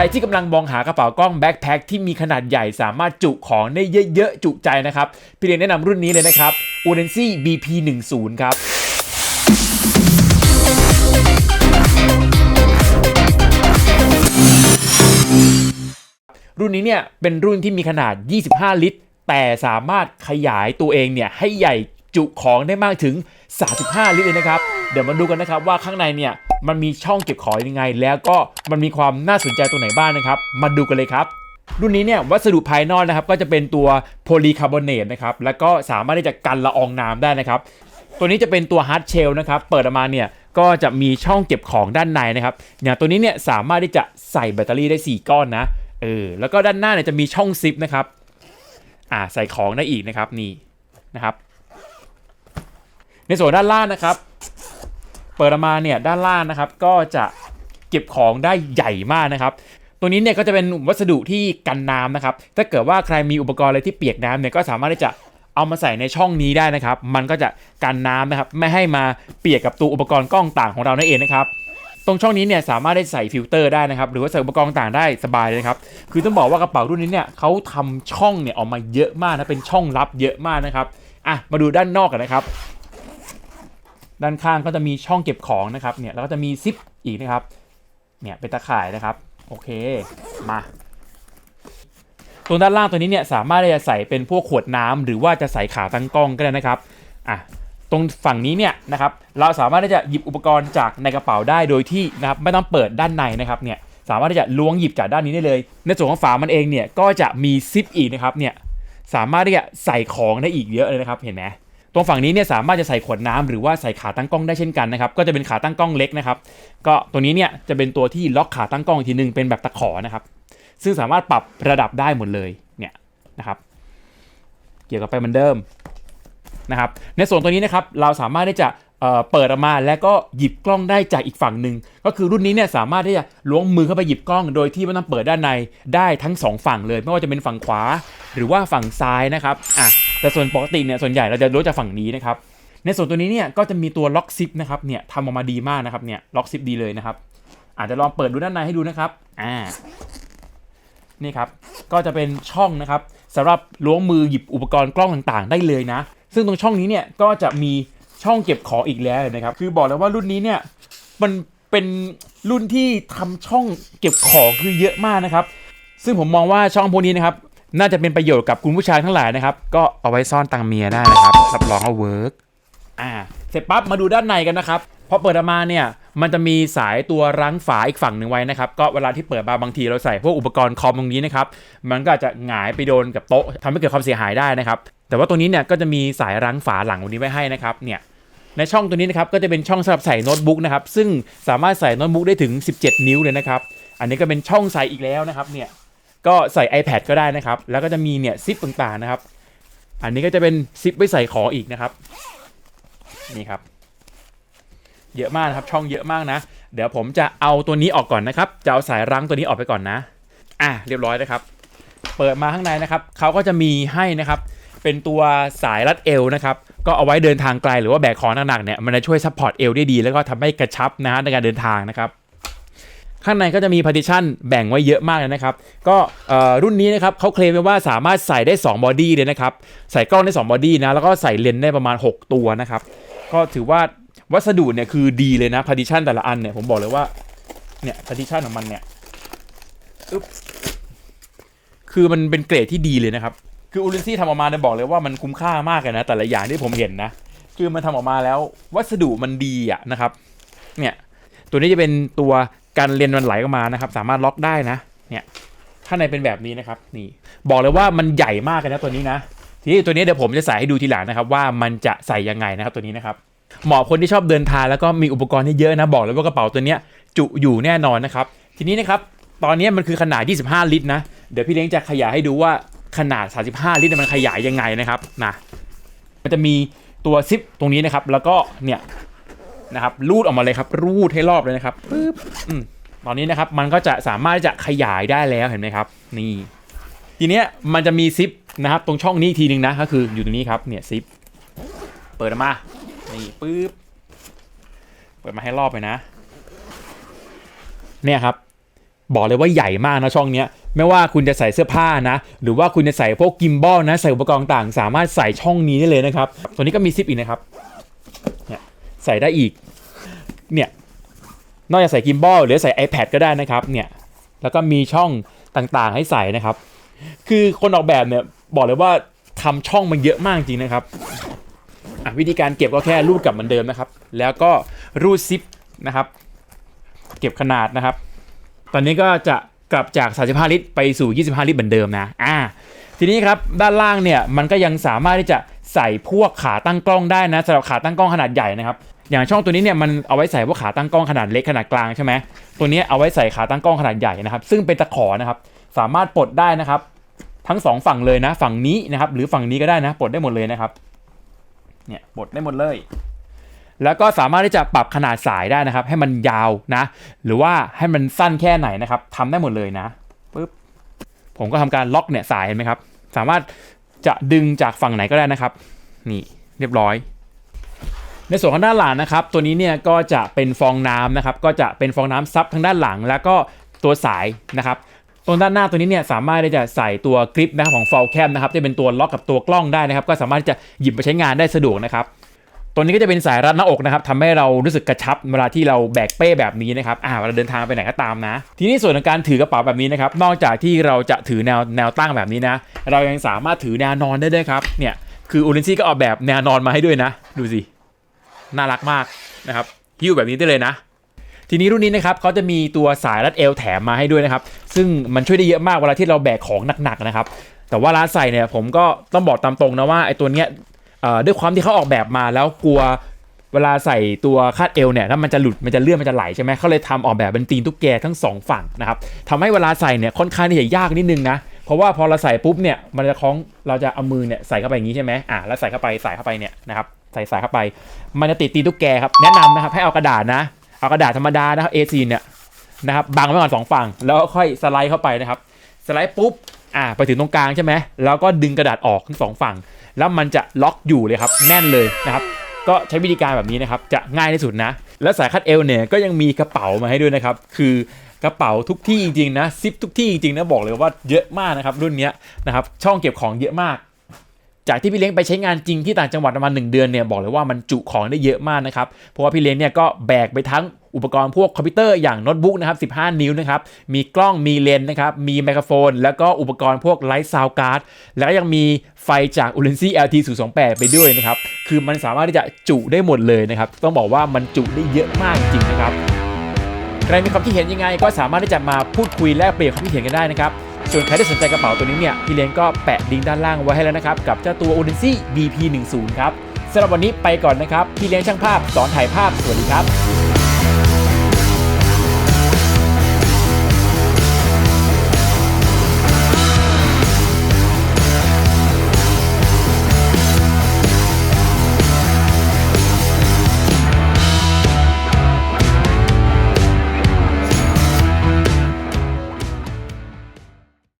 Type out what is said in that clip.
ใครที่กำลังมองหากระเป๋ากล้องแบ็คแพ็คที่มีขนาดใหญ่สามารถจุของได้เยอะๆ จุใจนะครับ พี่เรียนแนะนำรุ่นนี้เลยนะครับ u n e n c y BP10 ครับรุ่นนี้เนี่ยเป็นรุ่นที่มีขนาด 25 ลิตร แต่สามารถขยายตัวเองเนี่ยให้ใหญ่จุของได้มากถึง 35 ลิตรเลยนะครับ เดี๋ยวมาดูกันนะครับว่าข้างในเนี่ย มันมีช่องเก็บของยังไง แล้วก็มันมีความน่าสนใจตรงไหนบ้างนะครับ มาดูกันเลยครับรุ่นนี้เนี่ยวัสดุภายนอกนะครับก็จะเป็นตัวโพลีคาร์บอเนตนะครับแล้วก็สามารถที่จะกันละอองน้ำได้นะครับตัวนี้จะเป็นตัวฮาร์ดเชลนะครับเปิดออกมาเนี่ยก็จะมีช่องเก็บของด้านในนะครับอย่างตัวนี้เนี่ยสามารถที่จะใส่แบตเตอรี่ได้ 4 ก้อนนะเออแล้วก็ด้านหน้าเนี่ยจะมีช่องซิปนะครับอ่าใส่ของได้อีกนะครับนี่นะครับในส่วนด้านล่างนะครับ เปิดออกมาเนี่ยด้านล่างนะครับ ก็จะเก็บของได้ใหญ่มากนะครับ ตัวนี้เนี่ยก็จะเป็นวัสดุที่กันน้ำนะครับ ถ้าเกิดว่าใครมีอุปกรณ์อะไรที่เปียกน้ำเนี่ยก็สามารถที่จะเอามาใส่ในช่องนี้ได้นะครับ มันก็จะกันน้ำนะครับไม่ให้มาเปียกกับตัวอุปกรณ์กล้องต่างของเรานั่นเองนะครับตรงช่องนี้เนี่ยสามารถได้ใส่ฟิลเตอร์ได้นะครับ หรือว่าใส่อุปกรณ์ต่างได้สบายเลยครับ คือต้องบอกว่ากระเป๋ารุ่นนี้เนี่ยเขาทำช่องเนี่ยออกมาเยอะมากนะเป็นช่องลับเยอะมากนะครับอะมาดูด้านนอกกันนะครับ ด้านข้างก็จะมีช่องเก็บของนะครับเนี่ยแล้วก็จะมีซิปอีกนะครับเนี่ยเป็นตะข่ายนะครับโอเคมาตรงด้านล่างตัวนี้เนี่ยสามารถที่จะใส่เป็นพวกขวดน้ำหรือว่าจะใส่ขาตั้งกล้องก็ได้นะครับอะตรงฝั่งนี้เนี่ยนะครับเราสามารถที่จะหยิบอุปกรณ์จากในกระเป๋าได้โดยที่นะครับไม่ต้องเปิดด้านในนะครับเนี่ยสามารถที่จะล้วงหยิบจากด้านนี้ได้เลย ในส่วนของฝามันเองเนี่ยก็จะมีซิปอีกนะครับเนี่ยสามารถที่จะใส่ของได้อีกเยอะเลยนะครับเห็นไหม ตรงฝั่งนี้เนี่ยสามารถจะใส่ขวดน้ำหรือว่าใส่ขาตั้งกล้องได้เช่นกันนะครับ ก็จะเป็นขาตั้งกล้องเล็กนะครับ ก็ตัวนี้เนี่ยจะเป็นตัวที่ล็อกขาตั้งกล้องอีกทีหนึงเป็นแบบตะขอนะครับ ซึ่งสามารถปรับระดับได้หมดเลยเนี่ยนะครับ เกี่ยวกับไปเหมือนเดิมนะครับ ในส่วนตัวนี้นะครับเราสามารถที่จะเปิดออกมาแล้วก็หยิบกล้องได้จากอีกฝั่งหนึ่งก็คือรุ่นนี้เนี่ยสามารถที่จะล้วงมือเข้าไปหยิบกล้อง โดยที่ไม่ต้องเปิดด้านในได้ทั้งสองฝั่งเลย ไม่ว่าจะเป็นฝั่งขวา หรือว่าฝั่งซ้ายนะครับอะแต่ส่วนปกติเนี่ยส่วนใหญ่เราจะรู้จากฝั่งนี้นะครับในส่วนตัวนี้เนี่ยก็จะมีตัวล็อกซิปนะครับเนี่ยทำออกมาดีมากนะครับเนี่ยล็อกซิปดีเลยนะครับอาจจะลองเปิดดูด้านในให้ดูนะครับอ่านี่ครับก็จะเป็นช่องนะครับสำหรับล้วงมือหยิบอุปกรณ์กล้องต่างๆ ได้เลยนะ ซึ่งตรงช่องนี้เนี่ยก็จะมีช่องเก็บของอีกแล้วนะครับ คือบอกเลยว่ารุ่นนี้เนี่ยมันเป็นรุ่นที่ทำช่องเก็บของคือเยอะมากนะครับ ซึ่งผมมองว่าช่องพวกนี้นะครับ น่าจะเป็นประโยชน์กับคุณผู้ชายทั้งหลายนะครับ ก็เอาไว้ซ่อนตังเมียได้นะครับ รับรองว่าเวิร์กอ่า เสร็จปั๊บมาดูด้านในกันนะครับพอเปิดออกมาเนี่ย มันจะมีสายตัวรั้งฝาอีกฝั่งหนึ่งไว้นะครับ ก็เวลาที่เปิดมาบางทีเราใส่พวกอุปกรณ์คอมตรงนี้นะครับ มันก็จะหงายไปโดนกับโต๊ะทำให้เกิดความเสียหายได้นะครับ แต่ว่าตัวนี้เนี่ยก็จะมีสายรั้งฝาหลังตรงนี้ไว้ให้นะครับ เนี่ยในช่องตัวนี้นะครับก็จะเป็นช่องสำหรับใส่โน้ตบุ๊กนะครับ ซึ่งสามารถใส่โน้ตบุ๊กได้ถึง 17 นิ้วเลยนะครับ อันนี้ก็เป็นช่องใส่อีกแล้วนะครับ เนี่ย ก็ใส่ iPad ก็ได้นะครับ แล้วก็จะมีเนี่ยซิปต่างๆนะครับ อันนี้ก็จะเป็นซิปไว้ใส่ของอีกนะครับ นี่ครับ เยอะมากนะครับ ช่องเยอะมากนะ เดี๋ยวผมจะเอาตัวนี้ออกก่อนนะครับ จะเอาสายรั้งตัวนี้ออกไปก่อนนะ อะเรียบร้อยนะครับ เปิดมาข้างในนะครับ เขาก็จะมีให้นะครับ เป็นตัวสายรัดเอวนะครับ ก็เอาไว้เดินทางไกลหรือว่าแบกของหนักๆเนี่ย มันจะช่วยซัพพอร์ตเอวได้ดี แล้วก็ทำให้กระชับนะฮะในการเดินทางนะครับ ข้างในก็จะมี partition แบ่งไว้เยอะมากเลยนะครับ ก็รุ่นนี้นะครับเขาเคลมไว้ว่าสามารถใส่ได้2บอดี้เลยนะครับ ใส่กล้องได้2บอดี้นะ แล้วก็ใส่เลนส์ได้ประมาณ 6 ตัวนะครับ ก็ถือว่าวัสดุเนี่ยคือดีเลยนะ partition แต่ละอันเนี่ยผมบอกเลยว่า เนี่ย partition ของมันเนี่ยอึ๊บคือมันเป็นเกรดที่ดีเลยนะครับ คืออูรินซี่ทำออกมาเนี่ยบอกเลยว่ามันคุ้มค่ามากเลยนะ แต่ละอย่างที่ผมเห็นนะ คือมันทำออกมาแล้ววัสดุมันดีอะนะครับ เนี่ย ตัวนี้จะเป็นตัว การเลนมันไหลออกมานะครับ สามารถล็อกได้นะ เนี่ยข้างในเป็นแบบนี้นะครับ นี่ บอกเลยว่ามันใหญ่มากเลยนะตัวนี้นะ ทีนี้ตัวนี้เดี๋ยวผมจะใส่ให้ดูทีหลังนะครับ ว่ามันจะใส่ยังไงนะครับตัวนี้นะครับเหมาะคนที่ชอบเดินทางแล้วก็มีอุปกรณ์ที่เยอะนะบอกเลยว่ากระเป๋าตัวนี้จุอยู่แน่นอนนะครับ ทีนี้นะครับตอนนี้มันคือขนาด 25 ลิตรนะเดี๋ยวพี่เล้งจะขยายให้ดูว่าขนาด 35 ลิตรมันขยายยังไงนะครับนะมันจะมีตัวซิปตรงนี้นะครับ แล้วก็เนี่ย นะครับรูดออกมาเลยครับ รูดให้รอบเลยนะครับปึ๊บอืมตอนนี้นะครับมันก็จะสามารถจะขยายได้แล้วเห็นไหมครับ นี่ ทีเนี้ยมันจะมีซิปนะครับตรงช่องนี้ทีหนึ่งนะก็คืออยู่ตรงนี้ครับเนี่ยซิปเปิดมานี่ปึ๊บเปิดมาให้รอบไปนะ เนี่ยครับ บอกเลยว่าใหญ่มากนะช่องเนี้ยไม่ว่าคุณจะใส่เสื้อผ้านะ หรือว่าคุณจะใส่พวกกิมบอลนะ ใส่อุปกรณ์ต่างสามารถใส่ช่องนี้ได้เลยนะครับ ตัวนี้ก็มีซิปอีกนะครับ ใส่ได้อีก เนี่ย นอกจากใส่กิมบอลหรือใส่ iPad ก็ได้นะครับ เนี่ย แล้วก็มีช่องต่างๆให้ใส่นะครับ คือคนออกแบบเนี่ยบอกเลยว่าทำช่องมาเยอะมากจริงนะครับอะวิธีการเก็บก็แค่รูดกลับเหมือนเดิมนะครับ แล้วก็รูดซิปนะครับ เก็บขนาดนะครับ ตอนนี้ก็จะกลับจาก 35 ลิตร ไปสู่ 25 ลิตรเหมือนเดิมนะ อ่า ทีนี้ครับ ด้านล่างเนี่ย มันก็ยังสามารถที่จะ ใส่พวกขาตั้งกล้องได้นะสำหรับขาตั้งกล้องขนาดใหญ่นะครับอย่างช่องตัวนี้เนี่ยมันเอาไว้ใส่พวกขาตั้งกล้องขนาดเล็กขนาดกลางใช่ไหมตัวนี้เอาไว้ใส่ขาตั้งกล้องขนาดใหญ่นะครับ ซึ่งเป็นตะขอนะครับ สามารถปลดได้นะครับ ทั้งสองฝั่งเลยนะ ฝั่งนี้นะครับ หรือฝั่งนี้ก็ได้นะปลดได้หมดเลยนะครับเนี่ยปลดได้หมดเลย แล้วก็สามารถที่จะปรับขนาดสายได้นะครับ ให้มันยาวนะ หรือว่าให้มันสั้นแค่ไหนนะครับทำได้หมดเลยนะปึ๊บผมก็ทำการล็อกเนี่ยสายเห็นไหมครับ สามารถ จะดึงจากฝั่งไหนก็ได้นะครับ นี่เรียบร้อย ในส่วนของด้านหลังนะครับ ตัวนี้เนี่ยก็จะเป็นฟองน้ำนะครับ ก็จะเป็นฟองน้ำซับทั้งด้านหลัง แล้วก็ตัวสายนะครับตรงด้านหน้าตัวนี้เนี่ยสามารถที่จะใส่ตัวกริปนะครับของฟอลแคมนะครับจะเป็นตัวล็อกกับตัวกล้องได้นะครับ ก็สามารถที่จะหยิบไปใช้งานได้สะดวกนะครับ ตัวนี้ก็จะเป็นสายรัดหน้าอกนะครับทำให้เรารู้สึกกระชับเวลาที่เราแบกเป้แบบนี้นะครับอ่าเวลาเดินทางไปไหนก็ตามนะ ทีนี้ส่วนของการถือกระเป๋าแบบนี้นะครับนอกจากที่เราจะถือแนวแนวตั้งแบบนี้นะ เรายังสามารถถือแนวนอนได้ด้วยครับเนี่ยคืออูรินซี่ก็ออกแบบแนวนอนมาให้ด้วยนะ ดูสิน่ารักมากนะครับหิ้วแบบนี้ได้เลยนะทีนี้รุ่นนี้นะครับเขาจะมีตัวสายรัดเอวแถมมาให้ด้วยนะครับ ซึ่งมันช่วยได้เยอะมากเวลาที่เราแบกของหนักๆนะครับ แต่ว่าร้านใส่เนี่ยผมก็ต้องบอกตามตรงนะว่าไอ้ตัวเนี้ย ด้วยความที่เขาออกแบบมาแล้วกลัวเวลาใส่ตัวคาดเอวเนี่ยถ้ามันจะหลุดมันจะเลื่อนมันจะไหลใช่ไหมเขาเลยทำออกแบบเป็นตีนตุ๊กแกทั้งสองฝั่งนะครับทำให้เวลาใส่เนี่ยค่อนข้างที่จะยากนิดนึงนะเพราะว่าพอเราใส่ปุ๊บเนี่ยมันจะคล้องเราจะเอามือเนี่ยใส่เข้าไปอย่างนี้ใช่ไหมอ่าแล้วใส่เข้าไปใส่เข้าไปเนี่ยนะครับใส่สายเข้าไป มันจะติดตีนตุ๊กแกครับแนะนำนะครับให้เอากระดาษนะเอากระดาษธรรมดานะครับ A4 เนี่ยนะครับบังไว้ก่อนสองฝั่งแล้วค่อยสไลด์เข้าไปนะครับ สไลด์ปุ๊บอ่าไปถึงตรงกลางใช่ไหมแล้วก็ดึงกระดาษออกทั้งสองฝั่ง แล้วมันจะล็อกอยู่เลยครับแน่นเลยนะครับก็ใช้วิธีการแบบนี้นะครับจะง่ายที่สุดนะ และสายคัดเอวเนี่ยก็ยังมีกระเป๋ามาให้ด้วยนะครับคือกระเป๋าทุกที่จริงๆนะซิปทุกที่จริงๆนะบอกเลยว่าเยอะมากนะครับรุ่นนี้นะครับช่องเก็บของเยอะมาก จากที่พี่เลี้ยงไปใช้งานจริงที่ต่างจังหวัดประมาณ1เดือนเนี่ยบอกเลยว่ามันจุของได้เยอะมากนะครับเพราะว่าพี่เลี้ยงเนี่ยก็แบกไปทั้ง อุปกรณ์พวกคอมพิวเตอร์อย่างโน้ตบุ๊กนะครับ 15 นิ้วนะครับ มีกล้อง มีเลนส์นะครับ มีไมโครโฟน แล้วก็อุปกรณ์พวกไลท์ซาวการ์ด แล้วก็ยังมีไฟจาก u l e n c y LT 028ไปด้วยนะครับ คือมันสามารถที่จะจุได้หมดเลยนะครับ ต้องบอกว่ามันจุได้เยอะมากจริงนะครับ ใครมีความคิดเห็นยังไง ก็สามารถที่จะมาพูดคุยแลกเปลี่ยนความคิดเห็นกันได้นะครับส่วนใครที่สนใจกระเป๋าตัวนี้เนี่ย พี่เลี้ยงก็แปะลิงก์ด้านล่างไว้ให้แล้วนะครับ กับเจ้าตัว o d e n c y BP10 ครับสำหรับวันนี้ไปก่อนนะครับ พี่เลี้ยงช่างภาพสอนถ่ายภาพ สวัสดีครับ